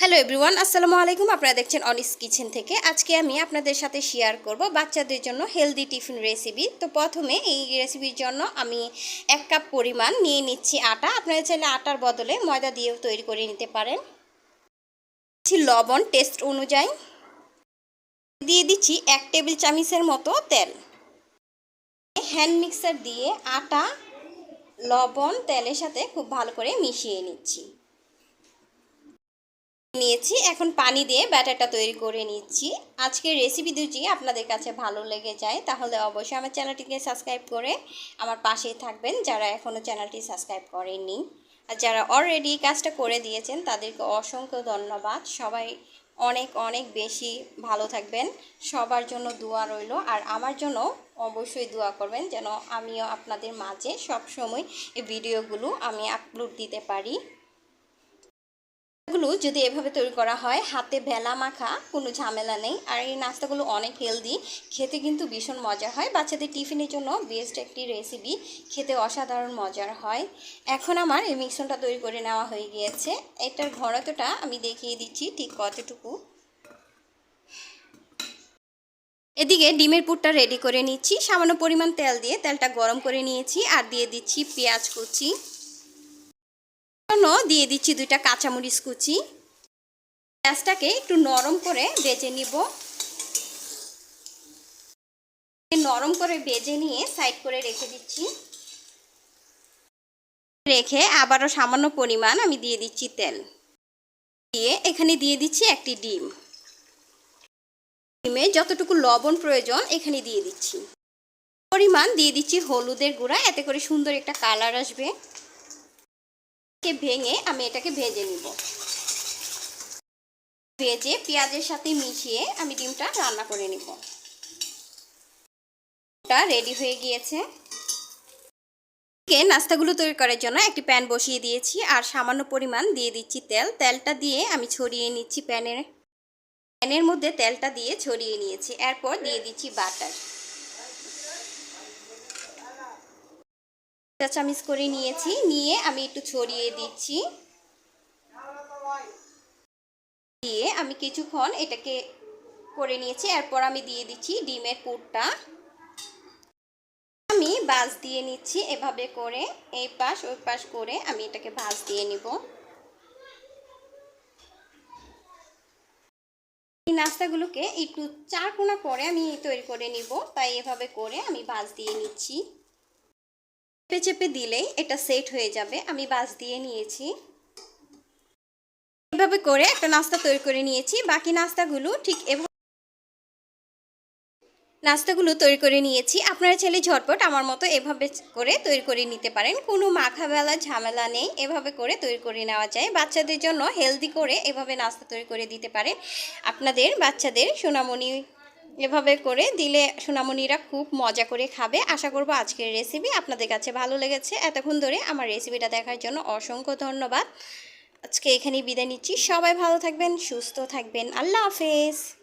Hello everyone আসসালামু আলাইকুম। আপনারা দেখছেন অনিস কিচেন থেকে। আজকে আমি আপনাদের সাথে শেয়ার করব বাচ্চাদের জন্য হেলদি টিফিন রেসিপি তো প্রথমে এই রেসিপির জন্য আমি এক কাপ পরিমাণ নিয়ে নিচ্ছি আটা। আপনারা চাইলে আটার বদলে ময়দা দিয়েও তৈরি করে নিতে পারেন। লবণ টেস্ট অনুযায়ী। দিয়ে দিচ্ছি এক টেবিল চামচের মতো তেল। হ্যান্ড মিক্সার দিয়ে আটা, লবণ, তেলের সাথে খুব ভালো করে মিশিয়ে নিচ্ছি। নিয়েছি। এখন পানি দিয়ে ব্যাটারটা তৈরি করে নিচ্ছি। আজকের রেসিপি দুটি আপনাদের কাছে ভালো লেগে যায়, তাহলে অবশ্যই আমার চ্যানেলটিকে সাবস্ক্রাইব করে আমার পাশেই থাকবেন, যারা এখনও চ্যানেলটি সাবস্ক্রাইব করেননি। আর যারা অলরেডি কাজটা করে দিয়েছেন, তাদেরকে অসংখ্য ধন্যবাদ। সবাই অনেক অনেক বেশি ভালো থাকবেন। সবার জন্য দোয়া রইল। আর আমার জন্য অবশ্যই দোয়া করবেন, যেন আমিও আপনাদের মাঝে সবসময় এই ভিডিওগুলো আমি আপলোড দিতে পারি। গুলো যদি এভাবে তৈরি করা হয়, হাতে বেলা মাখা, কোনো ঝামেলা নেই। আর এই নাস্তাগুলো অনেক হেলদি খেতে কিন্তু ভীষণ মজা হয়। বাচ্চাদের টিফিনের জন্য বেস্ট একটি রেসিপি খেতে অসাধারণ মজার হয়। এখন আমার এই মিশ্রণটা তৈরি করে নেওয়া হয়ে গিয়েছে। এটার ঘনত্বটা আমি দেখিয়ে দিচ্ছি ঠিক কতটুকু। এদিকে ডিমের পুরটা রেডি করে নিচ্ছি। সামান্য পরিমাণ তেল দিয়ে তেলটা গরম করে নিয়েছি। আর দিয়ে দিচ্ছি পেঁয়াজ কুচি। জন্য দিয়ে দিচ্ছি দুইটা কাঁচামরিচ কুচি। পেঁয়াজটাকে একটু নরম করে বেজে নিব। নরম করে বেজে নিয়ে সাইড করে রেখে দিচ্ছি। রেখে আবারও সামান্য পরিমাণ আমি দিয়ে দিচ্ছি তেল। দিয়ে এখানে দিয়ে দিচ্ছি একটি ডিম। ডিমে যতটুকু লবণ প্রয়োজন এখানে দিয়ে দিচ্ছি। পরিমাণ দিয়ে দিচ্ছি হলুদের গুঁড়া, এতে করে সুন্দর একটা কালার আসবে। কে ভেঙে আমি এটাকে ভেজে নিব। ভেজে পেঁয়াজের সাথে মিশিয়ে আমি ডিমটা রান্না করে নিব। রেডি হয়ে গিয়েছে। নাস্তাগুলো তৈরি করার জন্য একটি প্যান বসিয়ে দিয়েছি আর সামান্য পরিমাণ দিয়ে দিচ্ছি তেল। তেলটা দিয়ে আমি ছড়িয়ে নিচ্ছি প্যানের। প্যানের মধ্যে তেলটা দিয়ে ছড়িয়ে নিয়েছি। এরপর দিয়ে দিচ্ছি বাটার। চামিচ করে নিয়েছি, নিয়ে আমি একটু ছড়িয়ে দিচ্ছি। দিয়ে আমি কিছুক্ষণ এটাকে করে নিয়েছি, এরপর আমি দিয়ে দিচ্ছি ডিমের পুরটা। আমি বাস দিয়ে নিচ্ছি এভাবে করে, এই পাশ, ওই পাশ করে আমি এটাকে ভাজ দিয়ে নিব। এই নাস্তাগুলোকে একটু চার কোনা করে আমি তৈরি করে নিব, তাই এভাবে করে আমি বাস দিয়ে নিচ্ছি। চেপে চেপে দিলেই এটা সেট হয়ে যাবে। আমি বাস দিয়ে নিয়েছি। এভাবে করে একটা নাস্তা তৈরি করে নিয়েছি। বাকি নাস্তাগুলো ঠিক এভাবে নাস্তাগুলো তৈরি করে নিয়েছি। আপনারা ছেলে ঝটপট আমার মতো এভাবে করে তৈরি করে নিতে পারেন। কোনো মাখাবেলা ঝামেলা নেই। এভাবে করে তৈরি করে নেওয়া যায়। বাচ্চাদের জন্য হেলদি করে এভাবে নাস্তা তৈরি করে দিতে পারেন। আপনাদের বাচ্চাদের সোনামণি এভাবে করে দিলে সোনামণিরা খুব মজা করে খাবে। আশা করব আজকের রেসিপি আপনাদের কাছে ভালো লেগেছে। এতক্ষণ ধরে আমার রেসিপিটা দেখার জন্য অসংখ্য ধন্যবাদ। আজকে এখানেই বিদায় নিচ্ছি। সবাই ভালো থাকবেন, সুস্থ থাকবেন। আল্লাহ হাফেজ।